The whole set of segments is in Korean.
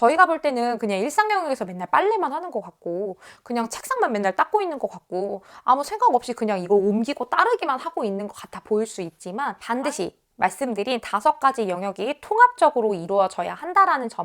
저희가 볼 때는 그냥 일상 영역에서 맨날 빨래만 하는 것 같고 그냥 책상만 맨날 닦고 있는 것 같고 아무 생각 없이 그냥 이걸 옮기고 따르기만 하고 있는 것 같아 보일 수 있지만 반드시 말씀드린 다섯 가지 영역이 통합적으로 이루어져야 한다라는 점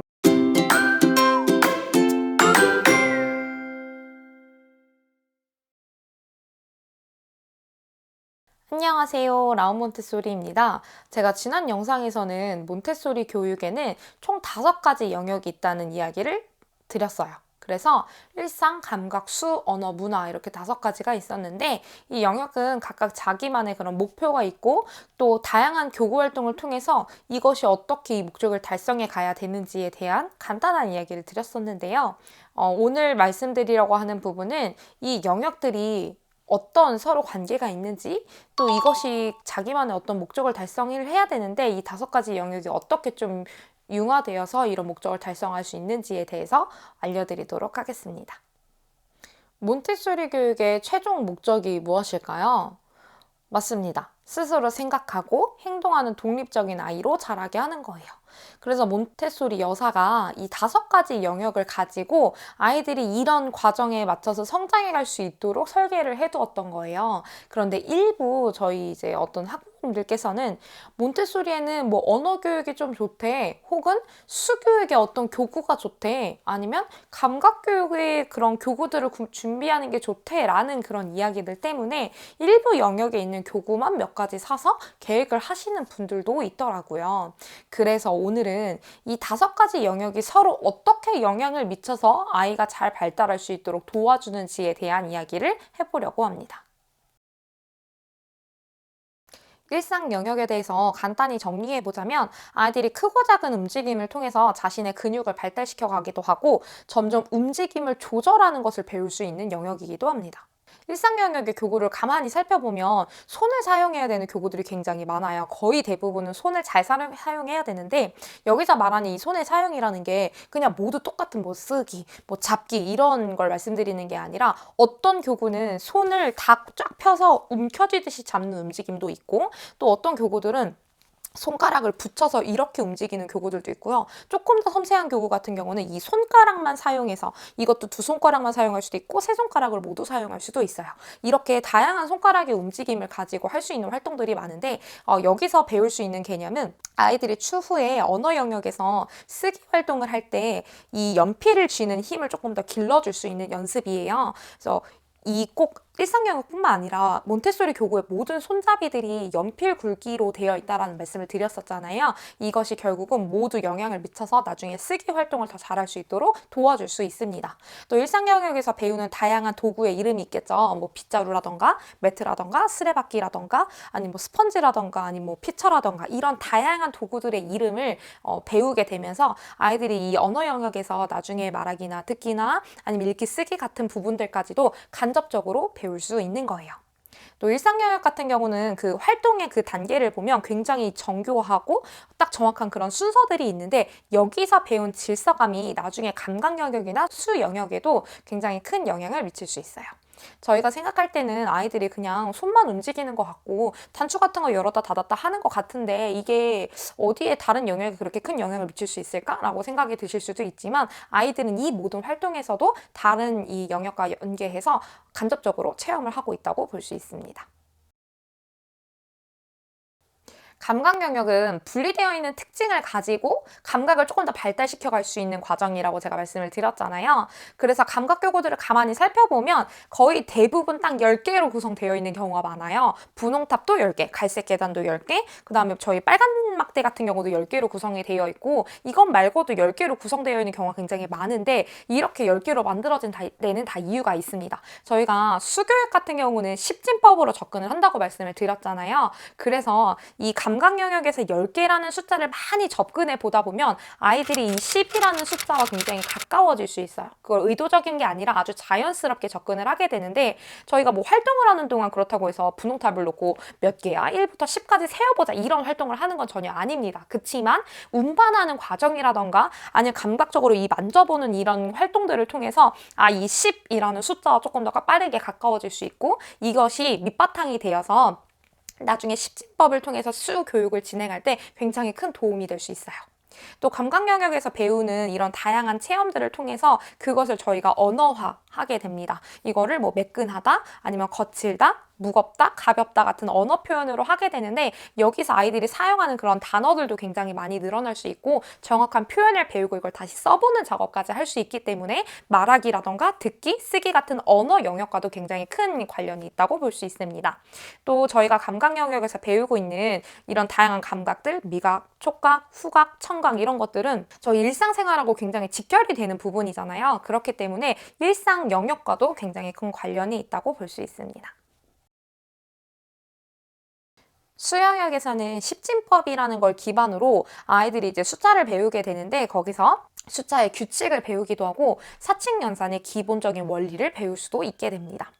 안녕하세요. 라운 몬테소리입니다. 제가 지난 영상에서는 몬테소리 교육에는 총 다섯 가지 영역이 있다는 이야기를 드렸어요. 그래서 일상, 감각, 수, 언어, 문화 이렇게 다섯 가지가 있었는데 이 영역은 각각 자기만의 그런 목표가 있고 또 다양한 교구 활동을 통해서 이것이 어떻게 이 목적을 달성해 가야 되는지에 대한 간단한 이야기를 드렸었는데요. 어, 오늘 말씀드리려고 하는 부분은 이 영역들이 어떤 서로 관계가 있는지 또 이것이 자기만의 어떤 목적을 달성을 해야 되는데 이 다섯 가지 영역이 어떻게 좀 융화되어서 이런 목적을 달성할 수 있는지에 대해서 알려드리도록 하겠습니다. 몬테소리 교육의 최종 목적이 무엇일까요? 맞습니다. 스스로 생각하고 행동하는 독립적인 아이로 자라게 하는 거예요. 그래서 몬테소리 여사가 이 다섯 가지 영역을 가지고 아이들이 이런 과정에 맞춰서 성장해 갈 수 있도록 설계를 해 두었던 거예요. 그런데 일부 저희 이제 어떤 학부모 님들께서는 몬테소리에는 뭐 언어 교육이 좀 좋대, 혹은 수교육의 어떤 교구가 좋대, 아니면 감각 교육의 그런 교구들을 준비하는 게 좋대라는 그런 이야기들 때문에 일부 영역에 있는 교구만 몇 가지 사서 계획을 하시는 분들도 있더라고요. 그래서 오늘은 이 다섯 가지 영역이 서로 어떻게 영향을 미쳐서 아이가 잘 발달할 수 있도록 도와주는지에 대한 이야기를 해보려고 합니다. 일상 영역에 대해서 간단히 정리해 보자면 아이들이 크고 작은 움직임을 통해서 자신의 근육을 발달시켜 가기도 하고 점점 움직임을 조절하는 것을 배울 수 있는 영역이기도 합니다. 일상 영역의 교구를 가만히 살펴보면 손을 사용해야 되는 교구들이 굉장히 많아요. 거의 대부분은 손을 잘 사용, 해야 되는데 여기서 말하는 이 손의 사용이라는 게 그냥 모두 똑같은 뭐 쓰기, 뭐 잡기 이런 걸 말씀드리는 게 아니라 어떤 교구는 손을 다 쫙 펴서 움켜쥐듯이 잡는 움직임도 있고 또 어떤 교구들은 손가락을 붙여서 이렇게 움직이는 교구들도 있고요. 조금 더 섬세한 교구 같은 경우는 이 손가락만 사용해서 이것도 두 손가락만 사용할 수도 있고 세 손가락을 모두 사용할 수도 있어요. 이렇게 다양한 손가락의 움직임을 가지고 할 수 있는 활동들이 많은데 어, 여기서 배울 수 있는 개념은 아이들이 추후에 언어 영역에서 쓰기 활동을 할 때 이 연필을 쥐는 힘을 조금 더 길러줄 수 있는 연습이에요. 그래서 이꼭 일상 영역뿐만 아니라 몬테소리 교구의 모든 손잡이들이 연필 굵기로 되어 있다라는 말씀을 드렸었잖아요. 이것이 결국은 모두 영향을 미쳐서 나중에 쓰기 활동을 더 잘할 수 있도록 도와줄 수 있습니다. 또 일상 영역에서 배우는 다양한 도구의 이름이 있겠죠. 뭐 빗자루라던가 매트라던가 쓰레받기라던가 아니면 뭐 스펀지라던가 아니면 뭐 피처라던가 이런 다양한 도구들의 이름을 어, 배우게 되면서 아이들이 이 언어 영역에서 나중에 말하기나 듣기나 아니면 읽기 쓰기 같은 부분들까지도 간접적으로 배우 배울 수 있는 거예요. 또 일상 영역 같은 경우는 그 활동의 그 단계를 보면 굉장히 정교하고 딱 정확한 그런 순서들이 있는데 여기서 배운 질서감이 나중에 감각 영역이나 수 영역에도 굉장히 큰 영향을 미칠 수 있어요. 저희가 생각할 때는 아이들이 그냥 손만 움직이는 것 같고 단추 같은 거 열었다 닫았다 하는 것 같은데 이게 어디에 다른 영역에 그렇게 큰 영향을 미칠 수 있을까라고 생각이 드실 수도 있지만 아이들은 이 모든 활동에서도 다른 이 영역과 연계해서 간접적으로 체험을 하고 있다고 볼 수 있습니다. 감각 영역은 분리되어 있는 특징을 가지고 감각을 조금 더 발달시켜 갈 수 있는 과정이라고 제가 말씀을 드렸잖아요. 그래서 감각 교구들을 가만히 살펴보면 거의 대부분 딱 10개로 구성되어 있는 경우가 많아요. 분홍탑도 10개, 갈색 계단도 10개, 그 다음에 저희 빨간 막대 같은 경우도 10개로 구성이 되어 있고 이것 말고도 10개로 구성되어 있는 경우가 굉장히 많은데 이렇게 10개로 만들어진 데는 다 이유가 있습니다. 저희가 수교육 같은 경우는 10진법으로 접근을 한다고 말씀을 드렸잖아요. 그래서 이 감, 감각 영역에서 10개라는 숫자를 많이 접근해 보다 보면 아이들이 이 10이라는 숫자와 굉장히 가까워질 수 있어요. 그걸 의도적인 게 아니라 아주 자연스럽게 접근을 하게 되는데 저희가 뭐 활동을 하는 동안 그렇다고 해서 분홍탑을 놓고 몇 개야? 1부터 10까지 세어보자 이런 활동을 하는 건 전혀 아닙니다. 그치만 운반하는 과정이라던가 아니면 감각적으로 이 만져보는 이런 활동들을 통해서 아, 이 10이라는 숫자와 조금 더 빠르게 가까워질 수 있고 이것이 밑바탕이 되어서 나중에 십진법을 통해서 수 교육을 진행할 때 굉장히 큰 도움이 될 수 있어요. 또 감각 영역에서 배우는 이런 다양한 체험들을 통해서 그것을 저희가 언어화하게 됩니다. 이거를 뭐 매끈하다, 아니면 거칠다, 무겁다, 가볍다 같은 언어 표현으로 하게 되는데 여기서 아이들이 사용하는 그런 단어들도 굉장히 많이 늘어날 수 있고 정확한 표현을 배우고 이걸 다시 써보는 작업까지 할 수 있기 때문에 말하기라던가 듣기, 쓰기 같은 언어 영역과도 굉장히 큰 관련이 있다고 볼 수 있습니다. 또 저희가 감각 영역에서 배우고 있는 이런 다양한 감각들, 미각, 촉각, 후각, 청각 이런 것들은 저희 일상생활하고 굉장히 직결이 되는 부분이잖아요. 그렇기 때문에 일상 영역과도 굉장히 큰 관련이 있다고 볼 수 있습니다. 수영역에서는 십진법이라는 걸 기반으로 아이들이 이제 숫자를 배우게 되는데 거기서 숫자의 규칙을 배우기도 하고 사칙 연산의 기본적인 원리를 배울 수도 있게 됩니다.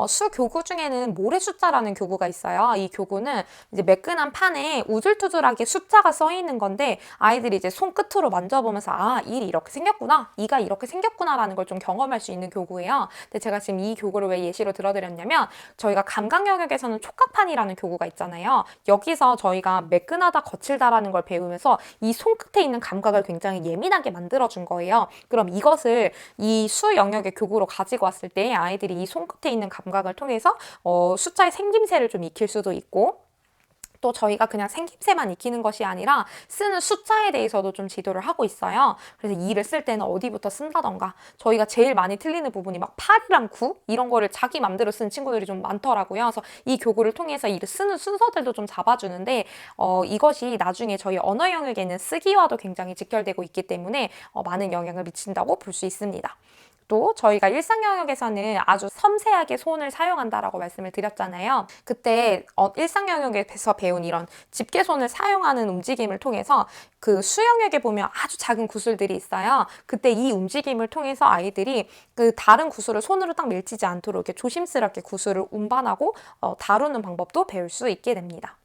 어, 수 교구 중에는 모래 숫자라는 교구가 있어요. 이 교구는 이제 매끈한 판에 우줄투줄하게 숫자가 써 있는 건데 아이들이 이제 손끝으로 만져보면서 아, 1이 이렇게 생겼구나, 2가 이렇게 생겼구나라는 걸 좀 경험할 수 있는 교구예요. 근데 제가 지금 이 교구를 왜 예시로 들어드렸냐면 저희가 감각 영역에서는 촉각판이라는 교구가 있잖아요. 여기서 저희가 매끈하다, 거칠다라는 걸 배우면서 이 손끝에 있는 감각을 굉장히 예민하게 만들어 준 거예요. 그럼 이것을 이 수 영역의 교구로 가지고 왔을 때 아이들이 이 손끝에 있는 감각 감각을 통해서 어, 숫자의 생김새를 좀 익힐 수도 있고 또 저희가 그냥 생김새만 익히는 것이 아니라 쓰는 숫자에 대해서도 좀 지도를 하고 있어요. 그래서 2를 쓸 때는 어디부터 쓴다던가 저희가 제일 많이 틀리는 부분이 막 8이랑 9 이런 거를 자기 맘대로 쓰는 친구들이 좀 많더라고요. 그래서 이 교구를 통해서 이를 쓰는 순서들도 좀 잡아주는데 어, 이것이 나중에 저희 언어 영역에 있는 쓰기와도 굉장히 직결되고 있기 때문에 어, 많은 영향을 미친다고 볼 수 있습니다. 또 저희가 일상 영역에서는 아주 섬세하게 손을 사용한다라고 말씀을 드렸잖아요. 그때 어, 일상 영역에서 배운 이런 집게 손을 사용하는 움직임을 통해서 그 수영역에 보면 아주 작은 구슬들이 있어요. 그때 이 움직임을 통해서 아이들이 그 다른 구슬을 손으로 딱 밀치지 않도록 이렇게 조심스럽게 구슬을 운반하고 어, 다루는 방법도 배울 수 있게 됩니다.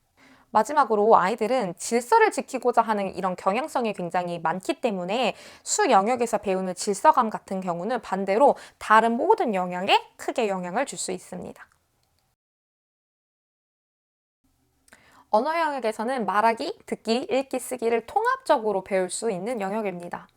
마지막으로 아이들은 질서를 지키고자 하는 이런 경향성이 굉장히 많기 때문에 수 영역에서 배우는 질서감 같은 경우는 반대로 다른 모든 영역에 크게 영향을 줄 수 있습니다. 언어 영역에서는 말하기, 듣기, 읽기, 쓰기를 통합적으로 배울 수 있는 영역입니다.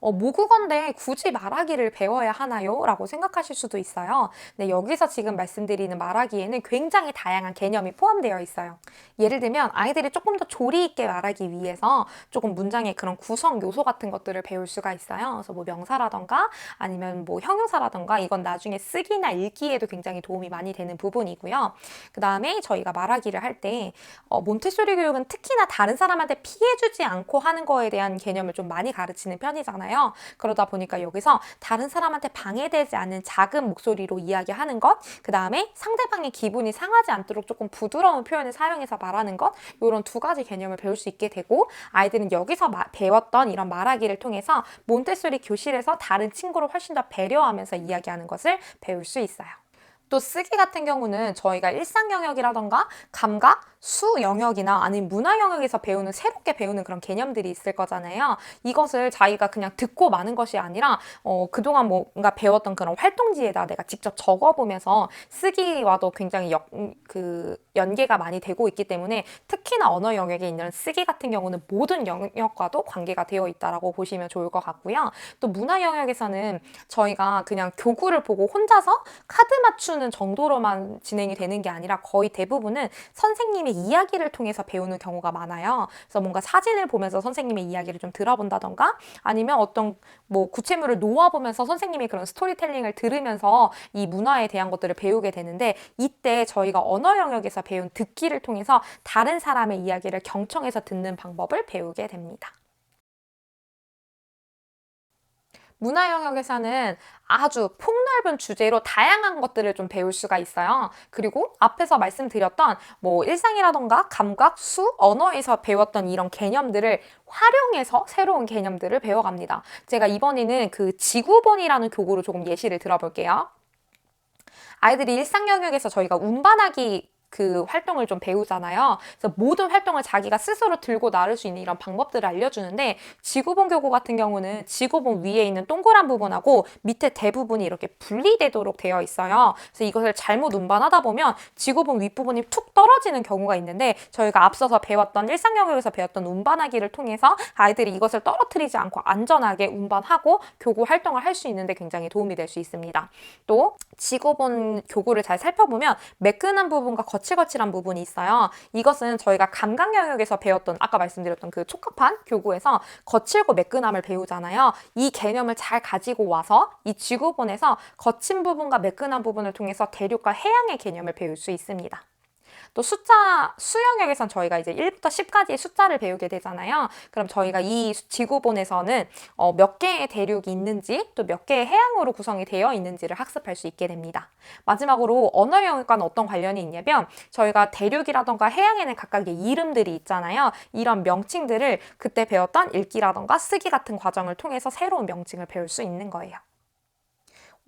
어, 모국어인데 굳이 말하기를 배워야 하나요? 라고 생각하실 수도 있어요. 근데 여기서 지금 말씀드리는 말하기에는 굉장히 다양한 개념이 포함되어 있어요. 예를 들면 아이들이 조금 더 조리 있게 말하기 위해서 조금 문장의 그런 구성 요소 같은 것들을 배울 수가 있어요. 그래서 뭐 명사라던가 아니면 뭐 형용사라던가 이건 나중에 쓰기나 읽기에도 굉장히 도움이 많이 되는 부분이고요. 그 다음에 저희가 말하기를 할때 어, 몬테소리 교육은 특히나 다른 사람한테 피해주지 않고 하는 거에 대한 개념을 좀 많이 가르치는 편이잖아요. 거잖아요. 그러다 보니까 여기서 다른 사람한테 방해되지 않는 작은 목소리로 이야기하는 것, 그 다음에 상대방의 기분이 상하지 않도록 조금 부드러운 표현을 사용해서 말하는 것, 이런 두 가지 개념을 배울 수 있게 되고 아이들은 여기서 마, 배웠던 이런 말하기를 통해서 몬테소리 교실에서 다른 친구를 훨씬 더 배려하면서 이야기하는 것을 배울 수 있어요. 또 쓰기 같은 경우는 저희가 일상 영역이라던가 감각, 수 영역이나 아니면 문화 영역에서 배우는 새롭게 배우는 그런 개념들이 있을 거잖아요. 이것을 자기가 그냥 듣고 마는 것이 아니라 어, 그동안 뭔가 배웠던 그런 활동지에다 내가 직접 적어보면서 쓰기와도 굉장히 역, 그 연계가 많이 되고 있기 때문에 특히나 언어 영역에 있는 쓰기 같은 경우는 모든 영역과도 관계가 되어 있다라고 보시면 좋을 것 같고요. 또 문화 영역에서는 저희가 그냥 교구를 보고 혼자서 카드 맞추는 정도로만 진행이 되는 게 아니라 거의 대부분은 선생님이 선생님의 이야기를 통해서 배우는 경우가 많아요. 그래서 뭔가 사진을 보면서 선생님의 이야기를 좀 들어본다던가 아니면 어떤 뭐 구체물을 놓아보면서 선생님의 그런 스토리텔링을 들으면서 이 문화에 대한 것들을 배우게 되는데 이때 저희가 언어 영역에서 배운 듣기를 통해서 다른 사람의 이야기를 경청해서 듣는 방법을 배우게 됩니다. 문화 영역에서는 아주 폭넓은 주제로 다양한 것들을 좀 배울 수가 있어요. 그리고 앞에서 말씀드렸던 뭐 일상이라던가 감각, 수, 언어에서 배웠던 이런 개념들을 활용해서 새로운 개념들을 배워갑니다. 제가 이번에는 그 지구본이라는 교구로 조금 예시를 들어볼게요. 아이들이 일상 영역에서 저희가 운반하기 그 활동을 좀 배우잖아요. 그래서 모든 활동을 자기가 스스로 들고 나를 수 있는 이런 방법들을 알려주는데 지구본 교구 같은 경우는 지구본 위에 있는 동그란 부분하고 밑에 대부분이 이렇게 분리되도록 되어 있어요. 그래서 이것을 잘못 운반하다 보면 지구본 윗부분이 툭 떨어지는 경우가 있는데 저희가 앞서서 배웠던 일상 영역에서 배웠던 운반하기를 통해서 아이들이 이것을 떨어뜨리지 않고 안전하게 운반하고 교구 활동을 할 수 있는데 굉장히 도움이 될 수 있습니다. 또 지구본 교구를 잘 살펴보면 매끈한 부분과 거칠거칠한 부분이 있어요. 이것은 저희가 감각 영역에서 배웠던 아까 말씀드렸던 그 촉각판 교구에서 거칠고 매끈함을 배우잖아요. 이 개념을 잘 가지고 와서 이 지구본에서 거친 부분과 매끈한 부분을 통해서 대륙과 해양의 개념을 배울 수 있습니다. 또 숫자 수 영역에선 저희가 이제 1부터 10까지의 숫자를 배우게 되잖아요. 그럼 저희가 이 지구본에서는 어, 몇 개의 대륙이 있는지 또 몇 개의 해양으로 구성이 되어 있는지를 학습할 수 있게 됩니다. 마지막으로 언어 영역과는 어떤 관련이 있냐면 저희가 대륙이라던가 해양에는 각각의 이름들이 있잖아요. 이런 명칭들을 그때 배웠던 읽기라던가 쓰기 같은 과정을 통해서 새로운 명칭을 배울 수 있는 거예요.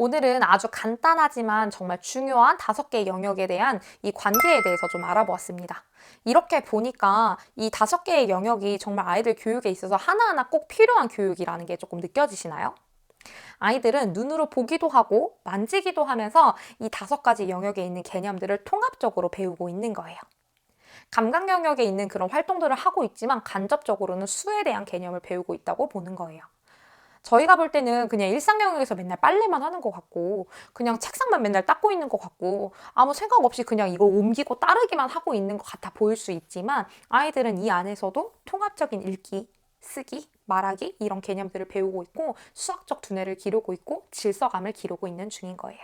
오늘은 아주 간단하지만 정말 중요한 다섯 개의 영역에 대한 이 관계에 대해서 좀 알아보았습니다. 이렇게 보니까 이 다섯 개의 영역이 정말 아이들 교육에 있어서 하나하나 꼭 필요한 교육이라는 게 조금 느껴지시나요? 아이들은 눈으로 보기도 하고 만지기도 하면서 이 다섯 가지 영역에 있는 개념들을 통합적으로 배우고 있는 거예요. 감각 영역에 있는 그런 활동들을 하고 있지만 간접적으로는 수에 대한 개념을 배우고 있다고 보는 거예요. 저희가 볼 때는 그냥 일상 영역에서 맨날 빨래만 하는 것 같고 그냥 책상만 맨날 닦고 있는 것 같고 아무 생각 없이 그냥 이걸 옮기고 따르기만 하고 있는 것 같아 보일 수 있지만 아이들은 이 안에서도 통합적인 읽기, 쓰기, 말하기 이런 개념들을 배우고 있고 수학적 두뇌를 기르고 있고 질서감을 기르고 있는 중인 거예요.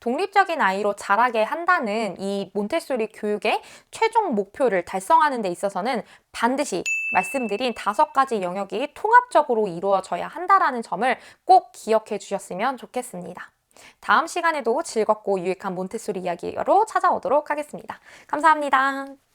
독립적인 아이로 자라게 한다는 이 몬테소리 교육의 최종 목표를 달성하는 데 있어서는 반드시 말씀드린 다섯 가지 영역이 통합적으로 이루어져야 한다라는 점을 꼭 기억해 주셨으면 좋겠습니다. 다음 시간에도 즐겁고 유익한 몬테소리 이야기로 찾아오도록 하겠습니다. 감사합니다.